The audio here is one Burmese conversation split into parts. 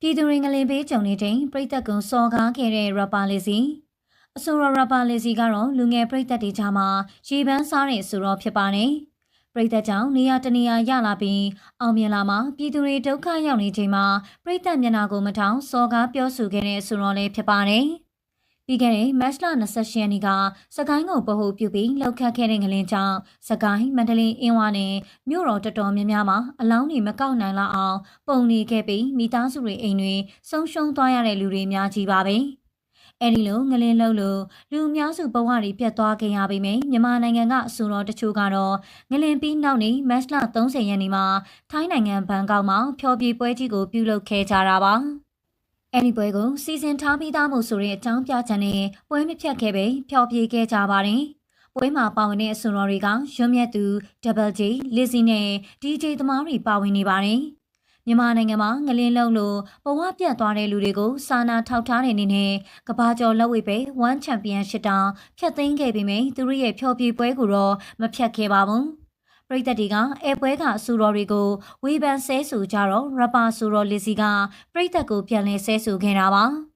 ပြည်သူရင်ကလေးပေးကြုံနေချိန်ပြိသက်ကွန်စော်ကားခဲ့တဲ့ရပါလေးစီအဆိုရရပါလေးစီကတော့လူငယ်ပြိသက်တွေကြားမှာရေပန်းစားတဲ့ဆိုတော့ဖြစ်ပါတယ်ပြိသက်ကြောင့်နေရာတနေရာရလာပြီးအောင်မြင်လာမှာပြည်သူတွေဒုက္ခရောက်နေချိန်မှာပြိသက်မျက်နှာကိုမထောင်စော်ကားပြောဆိုခဲ့တဲ့ဆိုတော့လည်းဖြစ်ပါတယ် ပြီးခဲ့တဲ့မတ်လ28ရက်နေ့ကစကိုင်းကိုပဟုပြုပြီးလောက်ခတ်ခဲ့တဲ့ငလင်းကြောင့်စကိုင်းမန္တလေးအင်းဝါနဲ့မြို့တော်တော်တော်များများမှာအလောင်းတွေမကောက်နိုင်လောက်အောင်ပုံနေခဲ့ပြီးမိသားစုတွေအိမ်တွေဆုံးရှုံးသွားရတဲ့လူတွေများကြီးပါပဲ။အဲဒီလိုငလင်းလုံးလို့လူအများစုဘဝတွေပြတ်သွားခဲ့ရပေမယ့်မြန်မာနိုင်ငံကအဆိုတော်တချို့ကတော့ငလင်းပြီးနောက်နေ့မတ်လ30ရက်နေ့မှာထိုင်းနိုင်ငံဘန်ကောက်မှာဖျော်ဖြေပွဲကြီးကိုပြုလုပ်ခဲ့ကြတာပါ။ အဲဒီပွဲကိုစီစဉ်ထားပြီးသားမို့ဆိုတဲ့အကြောင်းပြချက်နဲ့ပွဲမဖြတ်ခဲ့ပဲဖျော်ဖြေခဲ့ကြပါတယ်။ပွဲမှာပါဝင်တဲ့အဆိုတော်တွေကရွံ့မြတ်သူ Double J, Lizzy နဲ့ DJ သမားတွေပါဝင်နေပါတယ်။မြန်မာနိုင်ငံမှာငလင်းလုံးလို့ဘဝပြတ်သွားတဲ့လူတွေကိုစာနာထောက်ထားတဲ့အနေနဲ့ကဘာကျော်လက်ဝဲပဲ1 Championship တောင်ဖျက်သိမ်းခဲ့ပေမယ့်သူတို့ရဲ့ဖျော်ဖြေပွဲကိုတော့မဖျက်ခဲ့ပါဘူး။ ပရိသတ်တွေကအဲပွဲကအစူတော်တွေကိုဝေဖန်ဆဲဆိုကြတော့ရပါဆူတော်လီစီကပရိသတ်ကိုပြန်လည်ဆဲဆိုခဲ့တာပါ။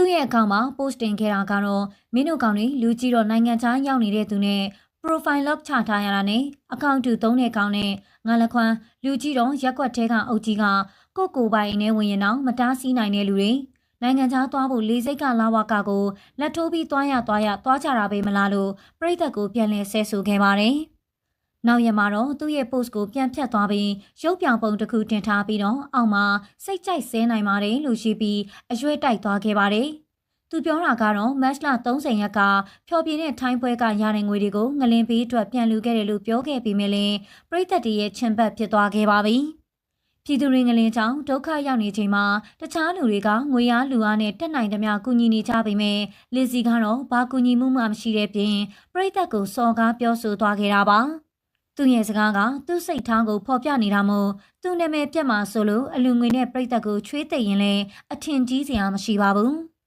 သူ့ရဲ့အကောင့်မှာ post တင်ခဲ့တာကတော့မင်းတို့ကောင်တွေလူကြီးတော့နိုင်ငံခြားရောက်နေတဲ့သူနဲ့ profile lock ချထားရတာနဲ့အကောင့်တူသုံးတဲ့ကောင်နဲ့ငါလခွမ်းလူကြီးတော့ရက်ွက်ထဲကအုပ်ကြီးကကိုကိုပိုင်နဲ့ဝင်ရင်တော့မတားဆီးနိုင်တဲ့လူတွေနိုင်ငံခြားသွားဖို့လေစိတ်ကလာဝကကိုလက်ထိုးပြီးသွားရသွားရသွားကြတာပဲမလားလို့ပြိသက်ကိုပြန်လည်ဆဲဆိုခဲ့ပါတယ်။ နောက်ရက်မှာတော့သူ့ရဲ့ post ကိုပြန်ဖြတ်သွားပြီးရုပ်ပြောင်ပုံတစ်ခုတင်ထားပြီးတော့အောက်မှာစိတ်ကြိုက်ဆဲနိုင်ပါတယ်လို့ရှိပြီးအရွယ်တိုက်သွားခဲ့ပါတယ်။သူပြောတာကတော့မတ်လ30ရက်ကဖျော်ပြတဲ့ထိုင်းပွဲကရတဲ့ငွေတွေကိုငလင်ပေးအတွက်ပြန်လူခဲ့တယ်လို့ပြောခဲ့ပြီးမြဲလင်ပြိသက်တရဲ့ချင်ဘတ်ဖြစ်သွားခဲ့ပါပြီ။ပြည်သူတွေငလင်ကြောင့်ဒုက္ခရောက်နေချိန်မှာတခြားလူတွေကငွေအားလူအားနဲ့တက်နိုင်သမျှကူညီနေကြပေမဲ့လီစီကတော့ဘာကူညီမှုမှမရှိတဲ့ပြင်ပြိသက်ကိုစော်ကားပြောဆိုသွားခဲ့တာပါ။ သူ့ရဲ့စကားကသူ့စိတ်ထားကိုဖော်ပြနေတာမို့သူ့နာမည်ပြတ်မှာဆိုလို့အလူငွေနဲ့ပြိသက်ကိုချွေးသိပ်ရင်လည်းအထင်ကြီးစရာမရှိပါဘူး။